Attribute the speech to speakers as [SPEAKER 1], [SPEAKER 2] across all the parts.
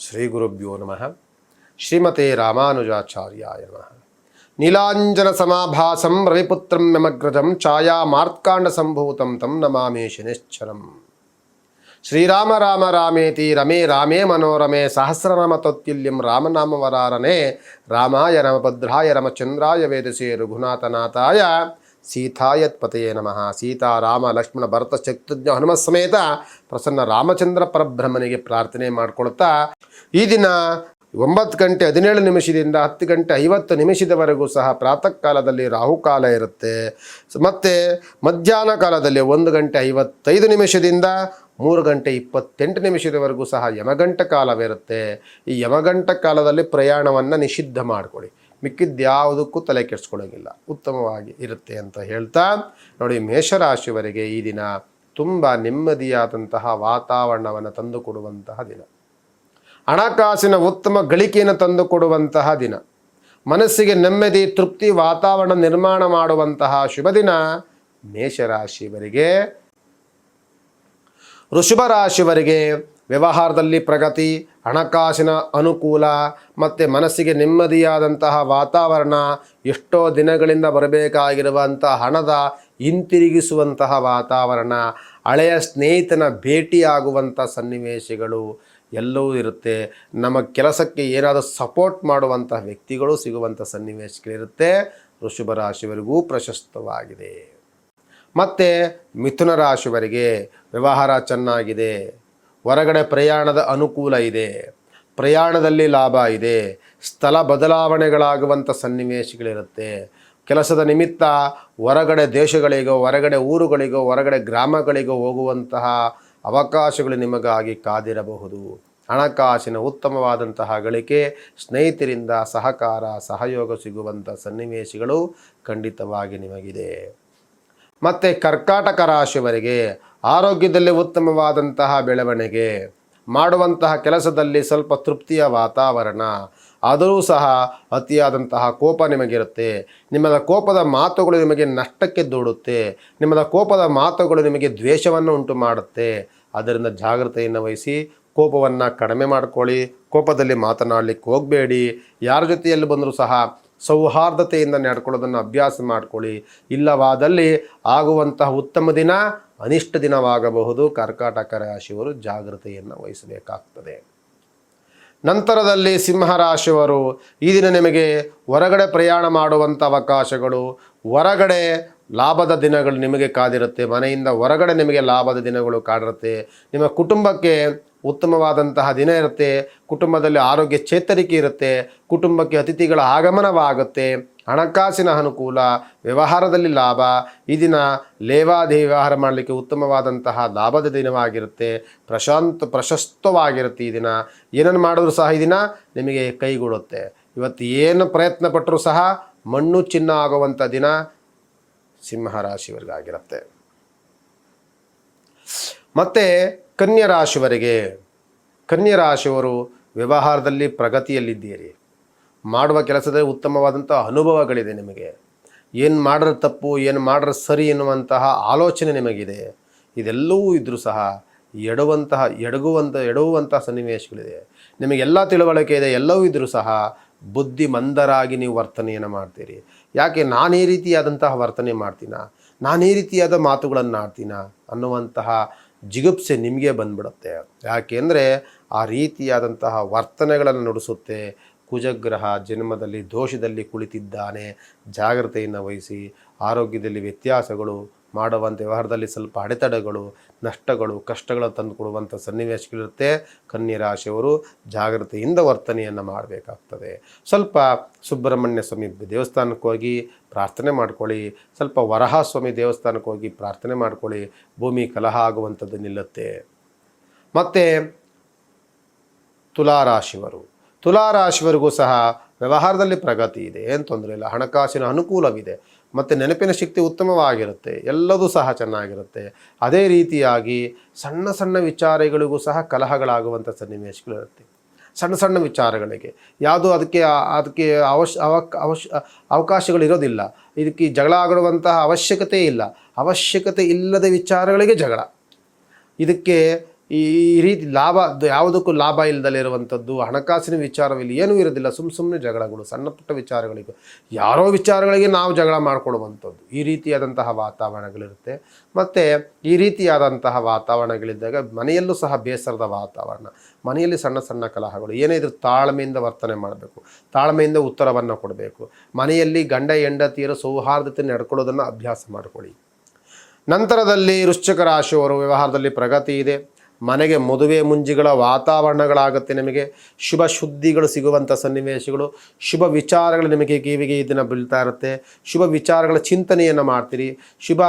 [SPEAKER 1] శ్రీ గురుభ్యో నమ. శ్రీమతే రామానుజాచార్యాయ నమ. నీలాంజన సమాభాసం రవిపుత్రం మమగ్రజం ఛాయా మార్కాండ సంభూతం తం నమామే శనిశ్చరం. శ్రీరామ రామ రామేతి రమే రామే మనోరమే సహస్రనామతత్తుల్యం రామనామవరారనే రామాయ రమభద్రాయ రమచంద్రాయ వేదసే రఘునాథనాథాయ ಸೀತಾಯತ್ಪತೆಯೇ ನಮಃ. ಸೀತಾರಾಮ ಲಕ್ಷ್ಮಣ ಭರತ ಶಕ್ತಜ್ಞ ಹನುಮ ಸಮೇತ ಪ್ರಸನ್ನ ರಾಮಚಂದ್ರ ಪರಬ್ರಹ್ಮನಿಗೆ ಪ್ರಾರ್ಥನೆ ಮಾಡಿಕೊಳ್ತಾ ಈ ದಿನ ಒಂಬತ್ತು ಗಂಟೆ ಹದಿನೇಳು ನಿಮಿಷದಿಂದ ಹತ್ತು ಗಂಟೆ ಐವತ್ತು ನಿಮಿಷದವರೆಗೂ ಸಹ ಪ್ರಾತಃ ಕಾಲದಲ್ಲಿ ರಾಹುಕಾಲ ಇರುತ್ತೆ. ಮತ್ತು ಮತ್ತೆ ಮಧ್ಯಾಹ್ನ ಕಾಲದಲ್ಲಿ ಒಂದು ಗಂಟೆ ಐವತ್ತೈದು ನಿಮಿಷದಿಂದ ಮೂರು ಗಂಟೆ ಇಪ್ಪತ್ತೆಂಟು ನಿಮಿಷದವರೆಗೂ ಸಹ ಯಮಗಂಟ ಕಾಲವಿರುತ್ತೆ. ಈ ಯಮಗಂಟ ಕಾಲದಲ್ಲಿ ಪ್ರಯಾಣವನ್ನು ನಿಷಿದ್ಧ ಮಾಡಿಕೊಳ್ಳಿ. ಮಿಕ್ಕಿದ್ಯಾವುದಕ್ಕೂ ತಲೆ ಕೆಡಿಸ್ಕೊಳ್ಳೋಂಗಿಲ್ಲ. ಉತ್ತಮವಾಗಿ ಇರುತ್ತೆ ಅಂತ ಹೇಳ್ತಾ ನೋಡಿ ಮೇಷರಾಶಿವರೆಗೆ ಈ ದಿನ ತುಂಬ ನೆಮ್ಮದಿಯಾದಂತಹ ವಾತಾವರಣವನ್ನು ತಂದುಕೊಡುವಂತಹ ದಿನ. ಹಣಕಾಸಿನ ಉತ್ತಮ ಗಳಿಕೆಯನ್ನು ತಂದುಕೊಡುವಂತಹ ದಿನ. ಮನಸ್ಸಿಗೆ ನೆಮ್ಮದಿ, ತೃಪ್ತಿ, ವಾತಾವರಣ ನಿರ್ಮಾಣ ಮಾಡುವಂತಹ ಶುಭ ದಿನ ಮೇಷರಾಶಿಯವರಿಗೆ ವೃಷಭ ರಾಶಿಯವರಿಗೆ ವ್ಯವಹಾರದಲ್ಲಿ ಪ್ರಗತಿ, ಹಣಕಾಸಿನ ಅನುಕೂಲ ಮತ್ತು ಮನಸ್ಸಿಗೆ ನೆಮ್ಮದಿಯಾದಂತಹ ವಾತಾವರಣ ಎಷ್ಟೋ ದಿನಗಳಿಂದ ಬರಬೇಕಾಗಿರುವಂಥ ಹಣದ ಹಿಂತಿರುಗಿಸುವಂತಹ ವಾತಾವರಣ, ಹಳೆಯ ಸ್ನೇಹಿತನ ಭೇಟಿಯಾಗುವಂಥ ಸನ್ನಿವೇಶಗಳು ಎಲ್ಲವೂ ಇರುತ್ತೆ. ನಮ್ಮ ಕೆಲಸಕ್ಕೆ ಏನಾದರೂ ಸಪೋರ್ಟ್ ಮಾಡುವಂಥ ವ್ಯಕ್ತಿಗಳು ಸಿಗುವಂಥ ಸನ್ನಿವೇಶಗಳಿರುತ್ತೆ. ವೃಷಭ ರಾಶಿಯವರಿಗೂ ಪ್ರಶಸ್ತವಾಗಿದೆ. ಮತ್ತು ಮಿಥುನ ರಾಶಿವರಿಗೆ ವ್ಯವಹಾರ ಚೆನ್ನಾಗಿದೆ. ಹೊರಗಡೆ ಪ್ರಯಾಣದ ಅನುಕೂಲ ಇದೆ, ಪ್ರಯಾಣದಲ್ಲಿ ಲಾಭ ಇದೆ, ಸ್ಥಳ ಬದಲಾವಣೆಗಳಾಗುವಂಥ ಸನ್ನಿವೇಶಗಳಿರುತ್ತೆ. ಕೆಲಸದ ನಿಮಿತ್ತ ಹೊರಗಡೆ ದೇಶಗಳಿಗೋ, ಹೊರಗಡೆ ಊರುಗಳಿಗೋ, ಹೊರಗಡೆ ಗ್ರಾಮಗಳಿಗೋ ಹೋಗುವಂತಹ ಅವಕಾಶಗಳು ನಿಮಗಾಗಿ ಕಾದಿರಬಹುದು. ಹಣಕಾಸಿನ ಉತ್ತಮವಾದಂತಹ ಗಳಿಕೆ, ಸ್ನೇಹಿತರಿಂದ ಸಹಕಾರ, ಸಹಯೋಗ ಸಿಗುವಂಥ ಸನ್ನಿವೇಶಗಳು ಖಂಡಿತವಾಗಿ ನಿಮಗಿದೆ. ಮತ್ತು ಕರ್ಕಾಟಕ ರಾಶಿಯವರಿಗೆ ಆರೋಗ್ಯದಲ್ಲಿ ಉತ್ತಮವಾದಂತಹ ಬೆಳವಣಿಗೆ, ಮಾಡುವಂತಹ ಕೆಲಸದಲ್ಲಿ ಸ್ವಲ್ಪ ತೃಪ್ತಿಯ ವಾತಾವರಣ, ಆದರೂ ಸಹ ಅತಿಯಾದಂತಹ ಕೋಪ ನಿಮಗಿರುತ್ತೆ. ನಿಮ್ಮದ ಕೋಪದ ಮಾತುಗಳು ನಿಮಗೆ ನಷ್ಟಕ್ಕೆ ದೂಡುತ್ತೆ. ನಿಮ್ಮದ ಕೋಪದ ಮಾತುಗಳು ನಿಮಗೆ ದ್ವೇಷವನ್ನು ಉಂಟು ಮಾಡುತ್ತೆ ಅದರಿಂದ ಜಾಗ್ರತೆಯನ್ನು ವಹಿಸಿ, ಕೋಪವನ್ನು ಕಡಿಮೆ ಮಾಡಿಕೊಳ್ಳಿ. ಕೋಪದಲ್ಲಿ ಮಾತನಾಡಲಿಕ್ಕೆ ಹೋಗಬೇಡಿ. ಯಾರ ಜೊತೆಯಲ್ಲಿ ಬಂದರೂ ಸಹ ಸೌಹಾರ್ದತೆಯಿಂದ ನಡ್ಕೊಳ್ಳೋದನ್ನು ಅಭ್ಯಾಸ ಮಾಡಿಕೊಳ್ಳಿ. ಇಲ್ಲವಾದಲ್ಲಿ ಆಗುವಂತಹ ಉತ್ತಮ ದಿನ, ಅನಿಷ್ಟ ದಿನವಾಗಬಹುದು. ಕರ್ಕಾಟಕ ರಾಶಿಯವರು ಜಾಗೃತೆಯನ್ನು ವಹಿಸಬೇಕಾಗ್ತದೆ. ನಂತರದಲ್ಲಿ ಸಿಂಹರಾಶಿಯವರು ಈ ದಿನ ನಿಮಗೆ ಹೊರಗಡೆ ಪ್ರಯಾಣ ಮಾಡುವಂಥ ಅವಕಾಶಗಳು, ಹೊರಗಡೆ ಲಾಭದ ದಿನಗಳು ನಿಮಗೆ ಕಾದಿರುತ್ತೆ. ಮನೆಯಿಂದ ಹೊರಗಡೆ ನಿಮಗೆ ಲಾಭದ ದಿನಗಳು ಕಾಡಿರುತ್ತೆ. ನಿಮ್ಮ ಕುಟುಂಬಕ್ಕೆ ಉತ್ತಮವಾದಂತಹ ದಿನ ಇರುತ್ತೆ, ಕುಟುಂಬದಲ್ಲಿ ಆರೋಗ್ಯ ಚೇತರಿಕೆ ಇರುತ್ತೆ, ಕುಟುಂಬಕ್ಕೆ ಅತಿಥಿಗಳ ಆಗಮನವಾಗುತ್ತೆ. ಹಣಕಾಸಿನ ಅನುಕೂಲ, ವ್ಯವಹಾರದಲ್ಲಿ ಲಾಭ, ಈ ದಿನ ಲೇವಾದೇವಿ ವ್ಯವಹಾರ ಮಾಡಲಿಕ್ಕೆ ಉತ್ತಮವಾದಂತಹ ಲಾಭದ ದಿನವಾಗಿರುತ್ತೆ. ಪ್ರಶಾಂತ, ಪ್ರಶಸ್ತವಾಗಿರುತ್ತೆ ಈ ದಿನ. ಏನನ್ನು ಮಾಡಿದ್ರು ಸಹ ಈ ದಿನ ನಿಮಗೆ ಕೈಗೂಡುತ್ತೆ ಇವತ್ತು ಏನು ಪ್ರಯತ್ನ ಪಟ್ಟರೂ ಸಹ ಮಣ್ಣು ಚಿನ್ನ ಆಗುವಂಥ ದಿನ ಸಿಂಹರಾಶಿಯವರಿಗಾಗಿರುತ್ತೆ ಮತ್ತು ಕನ್ಯಾ ಕನ್ಯರಾಶಿಯವರು ಕನ್ಯಾ ರಾಶಿಯವರು ವ್ಯವಹಾರದಲ್ಲಿ ಪ್ರಗತಿಯಲ್ಲಿದ್ದೀರಿ. ಮಾಡುವ ಕೆಲಸದಲ್ಲಿ ಉತ್ತಮವಾದಂಥ ಅನುಭವಗಳಿದೆ ನಿಮಗೆ. ಏನು ಮಾಡ್ರೆ ತಪ್ಪು, ಏನು ಮಾಡ್ರೆ ಸರಿ ಎನ್ನುವಂತಹ ಆಲೋಚನೆ ನಿಮಗಿದೆ. ಇದೆಲ್ಲವೂ ಇದ್ದರೂ ಸಹ ಎಡುವಂತಹ ಎಡಗುವಂಥ ಎಡುವಂತಹ ಸನ್ನಿವೇಶಗಳಿದೆ. ನಿಮಗೆಲ್ಲ ತಿಳುವಳಿಕೆ ಇದೆ, ಎಲ್ಲವೂ ಇದ್ದರೂ ಸಹ ಬುದ್ಧಿ ಮಂದರಾಗಿ ನೀವು ವರ್ತನೆಯನ್ನು ಮಾಡ್ತೀರಿ. ಯಾಕೆ ನಾನು ರೀತಿಯಾದಂತಹ ವರ್ತನೆ ಮಾಡ್ತೀನ? ನಾನು ರೀತಿಯಾದ ಮಾತುಗಳನ್ನು ಆಡ್ತೀನ ಅನ್ನುವಂತಹ ಜಿಗುಪ್ಸೆ ನಿಮಗೆ ಬಂದ್ಬಿಡುತ್ತೆ. ಯಾಕೆಂದರೆ ಆ ರೀತಿಯಾದಂತಹ ವರ್ತನೆಗಳನ್ನು ನಡೆಸುತ್ತೆ. ಕುಜಗ್ರಹ ಜನ್ಮದಲ್ಲಿ ದೋಷದಲ್ಲಿ ಕುಳಿತಿದ್ದಾನೆ. ಜಾಗ್ರತೆಯನ್ನು ವಹಿಸಿ, ಆರೋಗ್ಯದಲ್ಲಿ ವ್ಯತ್ಯಾಸಗಳು ಮಾಡುವಂಥ ವ್ಯವಹಾರದಲ್ಲಿ ಸ್ವಲ್ಪ ಅಡೆತಡೆಗಳು ನಷ್ಟಗಳು, ಕಷ್ಟಗಳು ತಂದುಕೊಡುವಂಥ ಸನ್ನಿವೇಶಗಳಿರುತ್ತೆ. ಕನ್ಯರಾಶಿಯವರು ಜಾಗ್ರತೆಯಿಂದ ವರ್ತನೆಯನ್ನು ಮಾಡಬೇಕಾಗ್ತದೆ. ಸ್ವಲ್ಪ ಸುಬ್ರಹ್ಮಣ್ಯ ಸ್ವಾಮಿ ದೇವಸ್ಥಾನಕ್ಕೆ ಹೋಗಿ ಪ್ರಾರ್ಥನೆ ಮಾಡ್ಕೊಳ್ಳಿ. ಸ್ವಲ್ಪ ವರಹ ಸ್ವಾಮಿ ದೇವಸ್ಥಾನಕ್ಕೆ ಹೋಗಿ ಪ್ರಾರ್ಥನೆ ಮಾಡ್ಕೊಳ್ಳಿ. ಭೂಮಿ ಕಲಹ ಆಗುವಂಥದ್ದು ನಿಲ್ಲುತ್ತೆ. ಮತ್ತು ತುಲಾರಾಶಿವರು ತುಲಾರಾಶಿವರೆಗೂ ಸಹ ವ್ಯವಹಾರದಲ್ಲಿ ಪ್ರಗತಿ ಇದೆ. ಏನು ತೊಂದರೆ ಇಲ್ಲ. ಹಣಕಾಸಿನ ಅನುಕೂಲವಿದೆ. ಮತ್ತು ನೆನಪಿನ ಶಕ್ತಿ ಉತ್ತಮವಾಗಿರುತ್ತೆ. ಎಲ್ಲದೂ ಸಹ ಚೆನ್ನಾಗಿರುತ್ತೆ. ಅದೇ ರೀತಿಯಾಗಿ ಸಣ್ಣ ಸಣ್ಣ ವಿಚಾರಗಳಿಗೂ ಸಹ ಕಲಹಗಳಾಗುವಂಥ ಸನ್ನಿವೇಶಗಳಿರುತ್ತೆ. ಸಣ್ಣ ಸಣ್ಣ ವಿಚಾರಗಳಿಗೆ. ಯಾವುದು ಅದಕ್ಕೆ ಅದಕ್ಕೆ ಅವಶ್ ಅವಶ್ಯ ಅವಕಾಶಗಳಿರೋದಿಲ್ಲ. ಇದಕ್ಕೆ ಜಗಳ ಆಗಿರುವಂತಹ ಅವಶ್ಯಕತೆ ಇಲ್ಲ. ಅವಶ್ಯಕತೆ ಇಲ್ಲದ ವಿಚಾರಗಳಿಗೆ ಜಗಳ. ಇದಕ್ಕೆ ಈ ರೀತಿ ಲಾಭ, ಯಾವುದಕ್ಕೂ ಲಾಭ ಇಲ್ಲದಲೇ ಇರುವಂಥದ್ದು ಹಣಕಾಸಿನ ವಿಚಾರವಿಲ್ಲ ಏನೂ ಇರೋದಿಲ್ಲ. ಸುಮ್ಮ ಸುಮ್ಮನೆ ಜಗಳಗಳು, ಸಣ್ಣ ಪುಟ್ಟ ವಿಚಾರಗಳಿಗೂ. ಯಾರೋ ವಿಚಾರಗಳಿಗೆ ನಾವು ಜಗಳ ಮಾಡಿಕೊಡುವಂಥದ್ದು ಈ ರೀತಿಯಾದಂತಹ ವಾತಾವರಣಗಳಿರುತ್ತೆ. ಮತ್ತು ಈ ರೀತಿಯಾದಂತಹ ವಾತಾವರಣಗಳಿದ್ದಾಗ ಮನೆಯಲ್ಲೂ ಸಹ ಬೇಸರದ ವಾತಾವರಣ. ಮನೆಯಲ್ಲಿ ಸಣ್ಣ ಸಣ್ಣ ಕಲಹಗಳು, ಏನೇ ಇದ್ರೂ ತಾಳ್ಮೆಯಿಂದ ವರ್ತನೆ ಮಾಡಬೇಕು. ತಾಳ್ಮೆಯಿಂದ ಉತ್ತರವನ್ನು ಕೊಡಬೇಕು. ಮನೆಯಲ್ಲಿ ಗಂಡ, ಹೆಂಡತಿಯರು ಸೌಹಾರ್ದತೆ ನಡ್ಕೊಳ್ಳೋದನ್ನು ಅಭ್ಯಾಸ ಮಾಡಿಕೊಳ್ಳಿ. ನಂತರದಲ್ಲಿ ವೃಶ್ಚಿಕ ರಾಶಿಯವರು, ವ್ಯವಹಾರದಲ್ಲಿ ಪ್ರಗತಿ ಇದೆ. ಮನೆಗೆ ಮದುವೆ ಮುಂಜಿಗಳ ವಾತಾವರಣಗಳಾಗುತ್ತೆ ನಿಮಗೆ. ಶುಭ ಶುದ್ಧಿಗಳು ಸಿಗುವಂಥ ಸನ್ನಿವೇಶಗಳು. ಶುಭ ವಿಚಾರಗಳು ನಿಮಗೆ ಕಿವಿಗೆ ದಿನ ಬೀಳ್ತಾ ಇರುತ್ತೆ. ಶುಭ ವಿಚಾರಗಳ ಚಿಂತನೆಯನ್ನು ಮಾಡ್ತೀರಿ. ಶುಭ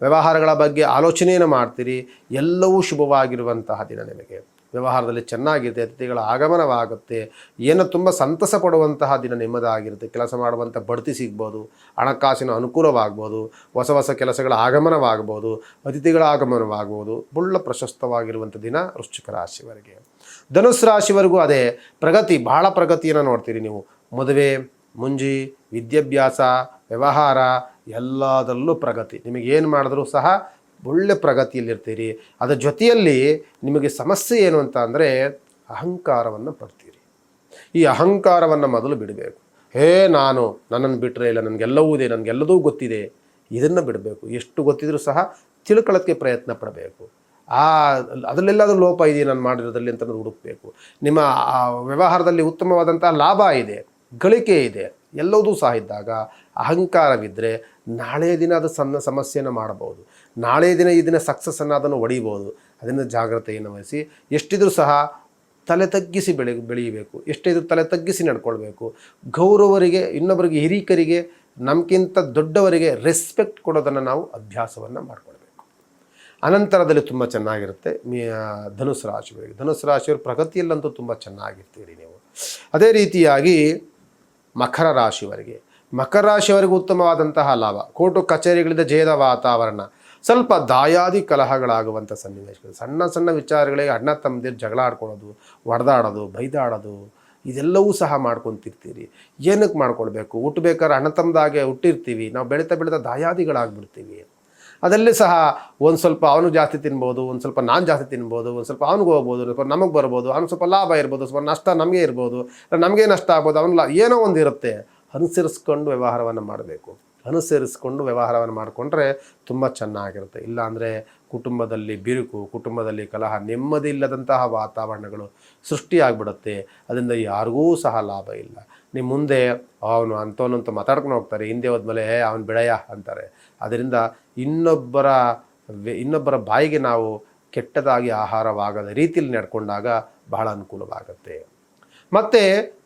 [SPEAKER 1] ವ್ಯವಹಾರಗಳ ಬಗ್ಗೆ ಆಲೋಚನೆಯನ್ನು ಮಾಡ್ತೀರಿ. ಎಲ್ಲವೂ ಶುಭವಾಗಿರುವಂತಹ ದಿನ ನಿಮಗೆ. ವ್ಯವಹಾರದಲ್ಲಿ ಚೆನ್ನಾಗಿರುತ್ತೆ ಅತಿಥಿಗಳ ಆಗಮನವಾಗುತ್ತೆ, ಏನು ತುಂಬ ಸಂತಸ ಪಡುವಂತಹ ದಿನ ನಿಮ್ಮದಾಗಿರುತ್ತೆ. ಕೆಲಸ ಮಾಡುವಂಥ ಬಡ್ತಿ ಸಿಗ್ಬೋದು, ಹಣಕಾಸಿನ ಅನುಕೂಲವಾಗ್ಬೋದು, ಹೊಸ ಹೊಸ ಕೆಲಸಗಳ ಆಗಮನವಾಗ್ಬೋದು, ಅತಿಥಿಗಳ ಆಗಮನವಾಗ್ಬೋದು ಬುಳ್ಳ ಪ್ರಶಸ್ತವಾಗಿರುವಂಥ ದಿನ ವೃಶ್ಚಿಕ ರಾಶಿವರೆಗೆ ಧನುಸ್ ರಾಶಿವರೆಗೂ ಅದೇ ಪ್ರಗತಿ, ಬಹಳ ಪ್ರಗತಿಯನ್ನು ನೋಡ್ತೀರಿ ನೀವು. ಮದುವೆ, ಮುಂಜಿ, ವಿದ್ಯಾಭ್ಯಾಸ, ವ್ಯವಹಾರ, ಎಲ್ಲದರಲ್ಲೂ ಪ್ರಗತಿ. ನಿಮಗೇನು ಮಾಡಿದ್ರೂ ಸಹ ಒಳ್ಳೆ ಪ್ರಗತಿಯಲ್ಲಿರ್ತೀರಿ. ಅದರ ಜೊತೆಯಲ್ಲಿ ನಿಮಗೆ ಸಮಸ್ಯೆ ಏನು ಅಂತ ಅಂದರೆ ಅಹಂಕಾರವನ್ನು ಪಡ್ತೀರಿ. ಈ ಅಹಂಕಾರವನ್ನು ಮೊದಲು ಬಿಡಬೇಕು. ಹೇ ನಾನು, ನನ್ನನ್ನು ಬಿಟ್ಟರೆ ಇಲ್ಲ, ನನಗೆಲ್ಲವೂ ಇದೆ, ನನಗೆಲ್ಲದೂ ಗೊತ್ತಿದೆ. ಇದನ್ನು ಬಿಡಬೇಕು. ಎಷ್ಟು ಗೊತ್ತಿದ್ರೂ ಸಹ ತಿಳ್ಕೊಳ್ಳೋಕ್ಕೆ ಪ್ರಯತ್ನ ಪಡಬೇಕು. ಆ, ಅದರಲ್ಲೆಲ್ಲಾದರೂ ಲೋಪ ಇದೆಯಾ ನಾನು ಮಾಡಿರೋದ್ರಲ್ಲಿ ಅಂತ ಹುಡುಕಬೇಕು. ನಿಮ್ಮ ವ್ಯವಹಾರದಲ್ಲಿ ಉತ್ತಮವಾದಂತಹ ಲಾಭ ಇದೆ, ಗಳಿಕೆ ಇದೆ. ಎಲ್ಲವೂ ಸಹ ಇದ್ದಾಗ ಅಹಂಕಾರವಿದ್ದರೆ ನಾಳೆ ದಿನ ಅದು ಸಣ್ಣ ಸಮಸ್ಯೆಯನ್ನು ಮಾಡಬಹುದು ನಾಳೆ ದಿನ ಈ ದಿನ ಸಕ್ಸಸ್ಸನ್ನು ಅದನ್ನು ಹೊಡಿಬೋದು ಅದರಿಂದ ಜಾಗ್ರತೆಯನ್ನು ವಹಿಸಿ ಎಷ್ಟಿದ್ರೂ ಸಹ ತಲೆ ತಗ್ಗಿಸಿ ಬೆಳೆ, ಬೆಳೆಯಬೇಕು. ಎಷ್ಟಿದ್ರೂ ತಲೆ ತಗ್ಗಿಸಿ ನಡ್ಕೊಳ್ಬೇಕು. ಗೌರವರಿಗೆ, ಇನ್ನೊಬ್ಬರಿಗೆ, ಹಿರಿಕರಿಗೆ, ನಮಗಿಂತ ದೊಡ್ಡವರಿಗೆ ರೆಸ್ಪೆಕ್ಟ್ ಕೊಡೋದನ್ನು ನಾವು ಅಭ್ಯಾಸವನ್ನು ಮಾಡ್ಕೊಳ್ಬೇಕು. ಅನಂತರದಲ್ಲಿ ತುಂಬ ಚೆನ್ನಾಗಿರುತ್ತೆ. ಮೀ ಧನುಸು ರಾಶಿಯವರಿಗೆ. ಧನುಸು ರಾಶಿಯವರು ಪ್ರಗತಿಯಲ್ಲಂತೂ ತುಂಬ ಚೆನ್ನಾಗಿರ್ತೀರಿ ನೀವು. ಅದೇ ರೀತಿಯಾಗಿ ಮಕರ ರಾಶಿಯವರಿಗೆ. ಮಕರ ರಾಶಿಯವರಿಗೆ ಉತ್ತಮವಾದಂತಹ ಲಾಭ. ಕೋರ್ಟು ಕಚೇರಿಗಳಿಂದ ಜಯದ ವಾತಾವರಣ. ಸ್ವಲ್ಪ ದಾಯಾದಿ ಕಲಹಗಳಾಗುವಂಥ ಸನ್ನಿವೇಶಗಳು. ಸಣ್ಣ ಸಣ್ಣ ವಿಚಾರಗಳಿಗೆ ಅಣ್ಣ ತಮ್ಮದಿರು ಜಗಳ ಆಡ್ಕೊಳ್ಳೋದು ಹೊಡೆದಾಡೋದು ಬೈದಾಡೋದು, ಇದೆಲ್ಲವೂ ಸಹ ಮಾಡ್ಕೊತಿರ್ತೀರಿ. ಏನಕ್ಕೆ ಮಾಡ್ಕೊಳ್ಬೇಕು? ಹುಟ್ಟಬೇಕಾದ್ರೆ ಅಣ್ಣ ತಮ್ಮದಾಗೆ ಹುಟ್ಟಿರ್ತೀವಿ. ನಾವು ಬೆಳೀತಾ ಬೆಳೀತಾ ದಾಯಾದಿಗಳಾಗ್ಬಿಡ್ತೀವಿ. ಅದರಲ್ಲಿ ಸಹ ಒಂದು ಸ್ವಲ್ಪ ಅವನು ಜಾಸ್ತಿ ತಿನ್ಬೋದು, ಒಂದು ಸ್ವಲ್ಪ ನಾನು ಜಾಸ್ತಿ ತಿನ್ಬೋದು, ಒಂದು ಸ್ವಲ್ಪ ಅವ್ನಿಗೆ ಹೋಗ್ಬೋದು ಸ್ವಲ್ಪ ನಮಗೆ ಬರ್ಬೋದು, ಅವ್ನು ಸ್ವಲ್ಪ ಲಾಭ ಇರ್ಬೋದು, ಸ್ವಲ್ಪ ನಷ್ಟ ನಮಗೆ ಇರ್ಬೋದು ನಮಗೆ ನಷ್ಟ ಆಗ್ಬೋದು, ಅವನು ಏನೋ ಒಂದು ಇರುತ್ತೆ. ಅನುಸರಿಸ್ಕೊಂಡು ವ್ಯವಹಾರವನ್ನು ಮಾಡಬೇಕು. ಅನುಸರಿಸ್ಕೊಂಡು ವ್ಯವಹಾರವನ್ನು ಮಾಡಿಕೊಂಡ್ರೆ ತುಂಬ ಚೆನ್ನಾಗಿರುತ್ತೆ. ಇಲ್ಲಾಂದರೆ ಕುಟುಂಬದಲ್ಲಿ ಬಿರುಕು, ಕುಟುಂಬದಲ್ಲಿ ಕಲಹ ನೆಮ್ಮದಿ ಇಲ್ಲದಂತಹ ವಾತಾವರಣಗಳು ಸೃಷ್ಟಿಯಾಗ್ಬಿಡುತ್ತೆ. ಅದರಿಂದ ಯಾರಿಗೂ ಸಹ ಲಾಭ ಇಲ್ಲ. ನಿಮ್ಮ ಮುಂದೆ ಅವನು ಅಂತ ಮಾತಾಡ್ಕೊಂಡು ಹೋಗ್ತಾರೆ. ಹಿಂದೆ ಹೋದ್ಮೇಲೆ ಅವನು ಬಿಡಯ್ಯ ಅಂತಾರೆ. ಅದರಿಂದ ಇನ್ನೊಬ್ಬರ ಇನ್ನೊಬ್ಬರ ಬಾಯಿಗೆ ನಾವು ಕೆಟ್ಟದಾಗಿ ಆಹಾರವಾಗದ ರೀತಿಯಲ್ಲಿ ನಡ್ಕೊಂಡಾಗ ಬಹಳ ಅನುಕೂಲವಾಗುತ್ತೆ. ಮತ್ತು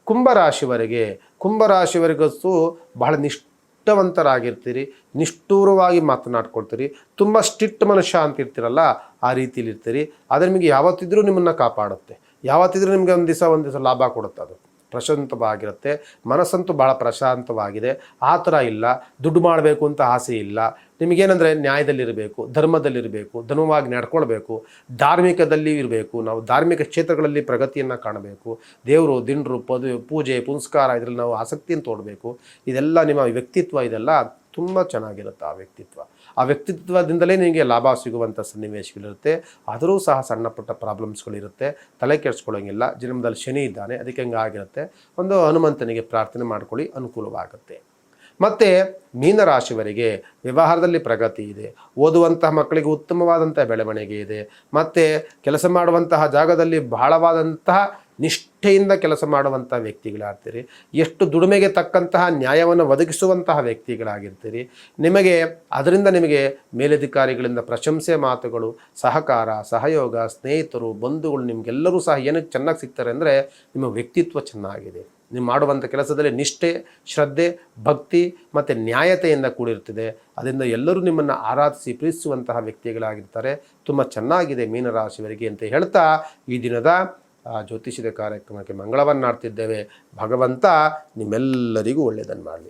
[SPEAKER 1] ಕುಂಭರಾಶಿವರೆಗೆ ಕುಂಭರಾಶಿವರೆಗಸ್ತು ಬಹಳ ನಿಷ್ಠವಂತರಾಗಿರ್ತೀರಿ, ನಿಷ್ಠೂರವಾಗಿ ಮಾತನಾಡ್ಕೊಳ್ತೀರಿ, ತುಂಬ ಸ್ಟ್ರಿಕ್ಟ್ ಮನುಷ್ಯ ಅಂತ ಇರ್ತೀರಲ್ಲ ಆ ರೀತಿಯಲ್ಲಿ ಇರ್ತೀರಿ ಆದರೆ ನಿಮಗೆ ಯಾವತ್ತಿದ್ರೂ ನಿಮ್ಮನ್ನು ಕಾಪಾಡುತ್ತೆ. ಯಾವತ್ತಿದ್ರೂ ನಿಮಗೆ ಒಂದು ದಿವಸ ಒಂದು ದಿವಸ ಲಾಭ ಕೊಡುತ್ತೆ ಅದು. ಪ್ರಶಾಂತವಾಗಿರುತ್ತೆ. ಮನಸ್ಸಂತೂ ಭಾಳ ಪ್ರಶಾಂತವಾಗಿದೆ. ಆ ಥರ ಇಲ್ಲ. ದುಡ್ಡು ಮಾಡಬೇಕು ಅಂತ ಆಸೆ ಇಲ್ಲ. ನಿಮಗೇನಂದರೆ ನ್ಯಾಯದಲ್ಲಿರಬೇಕು, ಧರ್ಮದಲ್ಲಿರಬೇಕು, ಧರ್ಮವಾಗಿ ನಡ್ಕೊಳ್ಬೇಕು, ಧಾರ್ಮಿಕದಲ್ಲಿ ಇರಬೇಕು. ನಾವು ಧಾರ್ಮಿಕ ಕ್ಷೇತ್ರಗಳಲ್ಲಿ ಪ್ರಗತಿಯನ್ನು ಕಾಣಬೇಕು. ದೇವರು, ದಿಂಡ್ರು, ಪದು, ಪೂಜೆ, ಪುನಸ್ಕಾರ ಇದರಲ್ಲಿ ನಾವು ಆಸಕ್ತಿಯನ್ನು ತೋಡಬೇಕು. ಇದೆಲ್ಲ ನಿಮ್ಮ ವ್ಯಕ್ತಿತ್ವ ಇದೆಲ್ಲ ತುಂಬ ಚೆನ್ನಾಗಿರುತ್ತೆ ಆ ವ್ಯಕ್ತಿತ್ವ. ಆ ವ್ಯಕ್ತಿತ್ವದಿಂದಲೇ ನಿಮಗೆ ಲಾಭ ಸಿಗುವಂಥ ಸನ್ನಿವೇಶಗಳಿರುತ್ತೆ. ಆದರೂ ಸಹ ಸಣ್ಣ ಪುಟ್ಟ ಪ್ರಾಬ್ಲಮ್ಸ್ಗಳಿರುತ್ತೆ. ತಲೆ ಕೆಡಿಸ್ಕೊಳ್ಳೋಂಗಿಲ್ಲ. ಜನ್ಮದಲ್ಲಿ ಶನಿ ಇದ್ದಾನೆ. ಅದಕ್ಕೆ ಹಂಗಾಗಿರುತ್ತೆ ಒಂದು ಹನುಮಂತನಿಗೆ ಪ್ರಾರ್ಥನೆ ಮಾಡ್ಕೊಳ್ಳಿ, ಅನುಕೂಲವಾಗುತ್ತೆ. ಮತ್ತು ಮೀನರಾಶಿವರಿಗೆ ವ್ಯವಹಾರದಲ್ಲಿ ಪ್ರಗತಿ ಇದೆ. ಓದುವಂತಹ ಮಕ್ಕಳಿಗೆ ಉತ್ತಮವಾದಂತಹ ಬೆಳವಣಿಗೆ ಇದೆ. ಮತ್ತು ಕೆಲಸ ಮಾಡುವಂತಹ ಜಾಗದಲ್ಲಿ ಬಹಳವಾದಂತಹ ನಿಷ್ಠೆಯಿಂದ ಕೆಲಸ ಮಾಡುವಂಥ ವ್ಯಕ್ತಿಗಳಾಗ್ತೀರಿ. ಎಷ್ಟು ದುಡಿಮೆಗೆ ತಕ್ಕಂತಹ ನ್ಯಾಯವನ್ನು ಒದಗಿಸುವಂತಹ ವ್ಯಕ್ತಿಗಳಾಗಿರ್ತೀರಿ. ನಿಮಗೆ, ಅದರಿಂದ ನಿಮಗೆ ಮೇಲಧಿಕಾರಿಗಳಿಂದ ಪ್ರಶಂಸೆ ಮಾತುಗಳು, ಸಹಕಾರ, ಸಹಯೋಗ, ಸ್ನೇಹಿತರು, ಬಂಧುಗಳು ನಿಮಗೆಲ್ಲರೂ ಸಹ ಏನಕ್ಕೆ ಚೆನ್ನಾಗಿ ಸಿಗ್ತಾರೆ ಅಂದರೆ ನಿಮ್ಮ ವ್ಯಕ್ತಿತ್ವ ಚೆನ್ನಾಗಿದೆ. ನೀವು ಮಾಡುವಂಥ ಕೆಲಸದಲ್ಲಿ ನಿಷ್ಠೆ, ಶ್ರದ್ಧೆ, ಭಕ್ತಿ ಮತ್ತು ನ್ಯಾಯತೆಯಿಂದ ಕೂಡಿರ್ತದೆ ಅದರಿಂದ ಎಲ್ಲರೂ ನಿಮ್ಮನ್ನು ಆರಾಧಿಸಿ, ಪ್ರೀತಿಸುವಂತಹ ವ್ಯಕ್ತಿಗಳಾಗಿರ್ತಾರೆ. ತುಂಬ ಚೆನ್ನಾಗಿದೆ ಮೀನರಾಶಿಯವರಿಗೆ ಅಂತ ಹೇಳ್ತಾ ಈ ದಿನದ ಜ್ಯೋತಿಷದ ಕಾರ್ಯಕ್ರಮಕ್ಕೆ ಮಂಗಳವನ್ನಾಡ್ತಿದ್ದೇವೆ. ಭಗವಂತ ನಿಮ್ಮೆಲ್ಲರಿಗೂ ಒಳ್ಳೆಯದನ್ನು ಮಾಡಲಿ.